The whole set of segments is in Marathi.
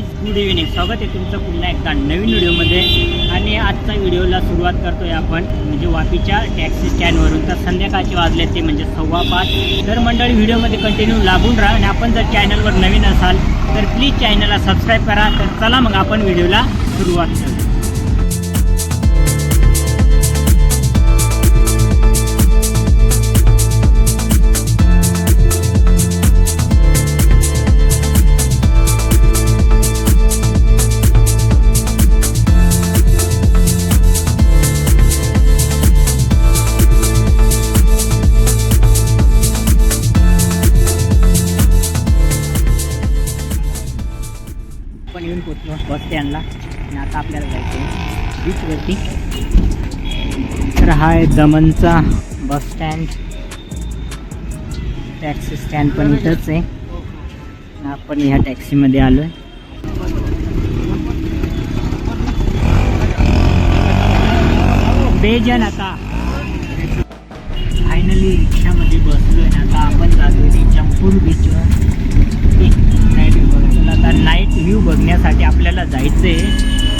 गुड इव्हिनिंग स्वागत आहे तुमचं पुन्हा एकदा नवीन व्हिडिओमध्ये. आणि आजचा व्हिडिओला सुरुवात करतोय आपण म्हणजे वापीच्या टॅक्सी स्टँडवरून. तर संध्याकाळचे वाजले ते म्हणजे सव्वा पाच. तर मंडळी व्हिडिओमध्ये कंटिन्यू लागून राहा. आणि आपण जर चॅनलवर नवीन असाल तर प्लीज चॅनलला सबस्क्राईब करा. तर चला मग आपण व्हिडिओला सुरुवात करू. आपण येऊन पोचलो बस स्टँडला. आणि आता आपल्याला जायचं आहे बीचवरती. तर हा आहे दमनचा बस स्टँड. टॅक्सी स्टँड पण इथंच आहे. आपण ह्या टॅक्सीमध्ये आलो आहे बेजन आता. फायनली रिक्षामध्ये बसलो ना आता आपण जातो जातोय चंपूर बीचवर आता नाईट व्ह्यू बघण्यासाठी आपल्याला जायचं आहे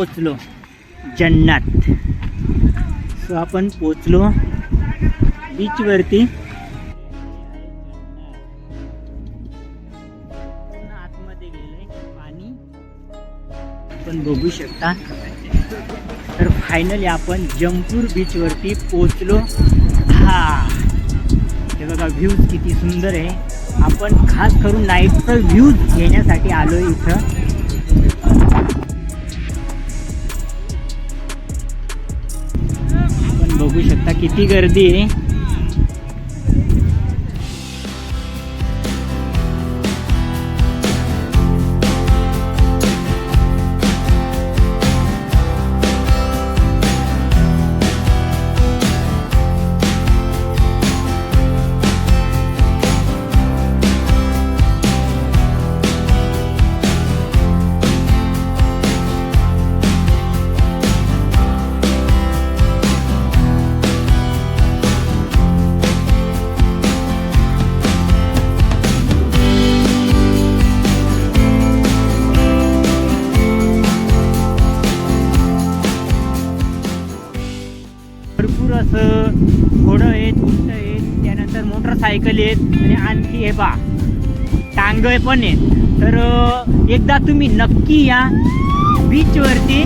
पोचलो जन्नात. सो आपण पोचलो बीचवरती. आतमध्ये गेलंय पाणी. आपण बघू शकता. तर फायनली आपण जमपूर बीचवरती पोचलो हा. हे बघा व्ह्यूज किती सुंदर आहे. आपण खास करून नाईटचा व्ह्यूज घेण्यासाठी आलो इथं. बघू शकता किती गर्दी आहे. बस घोडं आहेत उंट आहेत त्यानंतर मोटरसायकल आहेत आणि आणखी हे बा टांगळ पण आहेत. तर एकदा तुम्ही नक्की या बीचवरती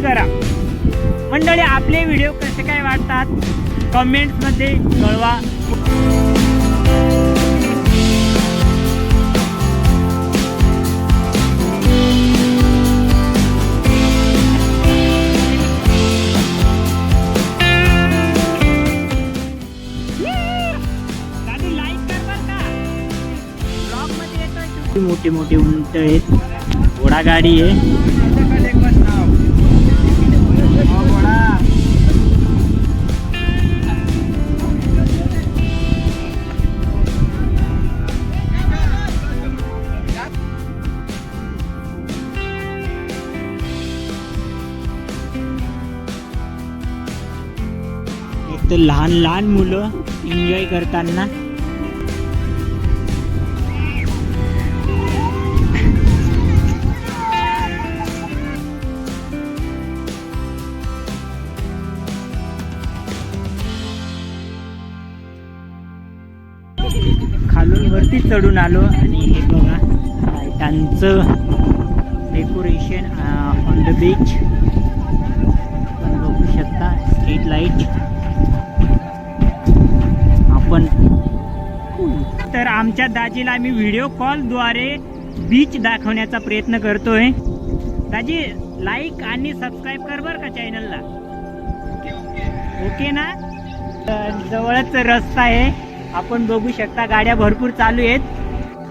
नक्की करा. मंडळी आपले व्हिडिओ कसे काय वाटतात? कमेंट्समध्ये कळवा. मोठी मोठी मोठे मोठे उंट आहेत. घोडागाडी आहे. तर लहान लहान मुलं एन्जॉय करताना. खालून वरती चढून आलो आणि हे बघा त्यांचं डेकोरेशन ऑन द बीच बघू शकता स्ट्रीट लाइट पण. तर आमच्या दाजीला आम्ही व्हिडिओ कॉलद्वारे बीच दाखवण्याचा प्रयत्न करतोय. दाजी लाईक आणि सबस्क्राईब कर बर का चॅनलला ओके ना? तर जवळच रस्ता आहे. आपण बघू शकता गाड्या भरपूर चालू आहेत.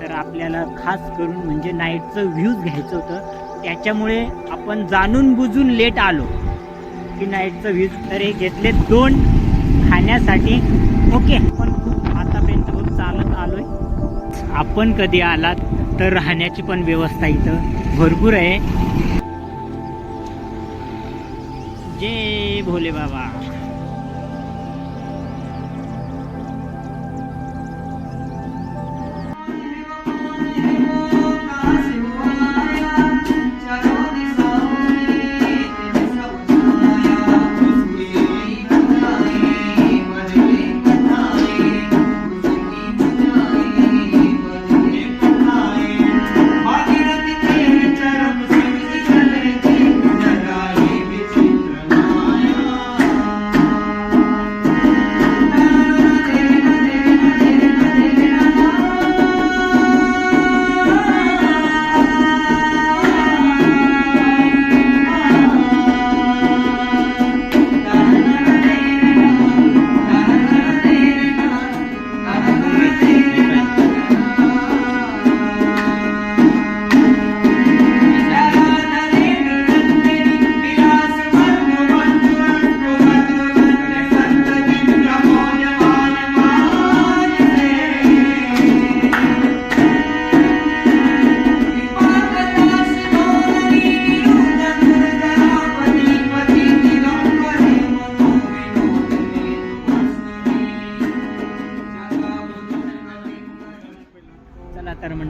तर आपल्याला खास करून म्हणजे नाईटचं व्ह्यूज घ्यायचं होतं. त्याच्यामुळे आपण जाणून बुजून लेट आलो. की नाईटचं व्ह्यूज तर हे घेतले दोन खाण्यासाठी. ओके आपण कधी आलात तर राहण्याची पण व्यवस्था इथं भरपूर आहे. जय भोले बाबा.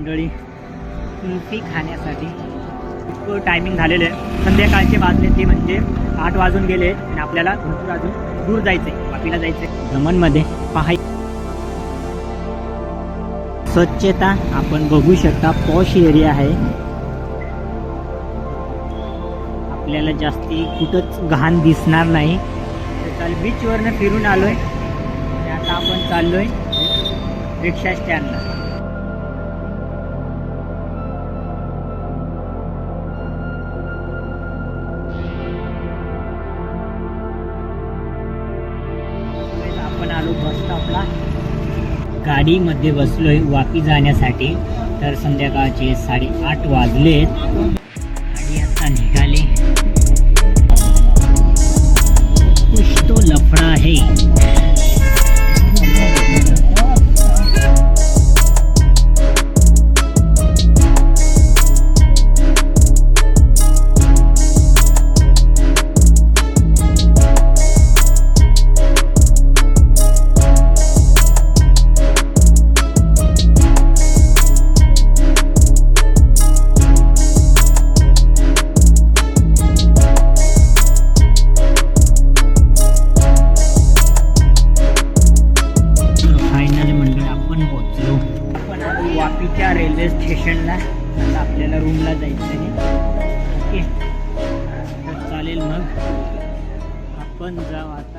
मंडळी कुल्फी खाण्यासाठी. खूप टायमिंग झालेलं आहे. संध्याकाळचे वाजले ते म्हणजे आठ वाजून गेले आणि आपल्याला भरपूर अजून दूर जायचंय वापीला जायचंय. भ्रमणमध्ये पाहाय स्वच्छता आपण बघू शकता पॉश एरिया आहे. आपल्याला जास्ती कुठंच घाण दिसणार नाही. तर काल बीचवरनं फिरून आलोय. आता आपण चाललोय रिक्षा स्टँडला गाडीमध्ये बसलोय वापी जाण्यासाठी. तर संध्याकाळचे साडेआठ वाजलेत. आणि आता निघाले. कुछ तो लफडा आहे. जायचं आहे ओके. तर चालेल मग. आपण जाऊ आता.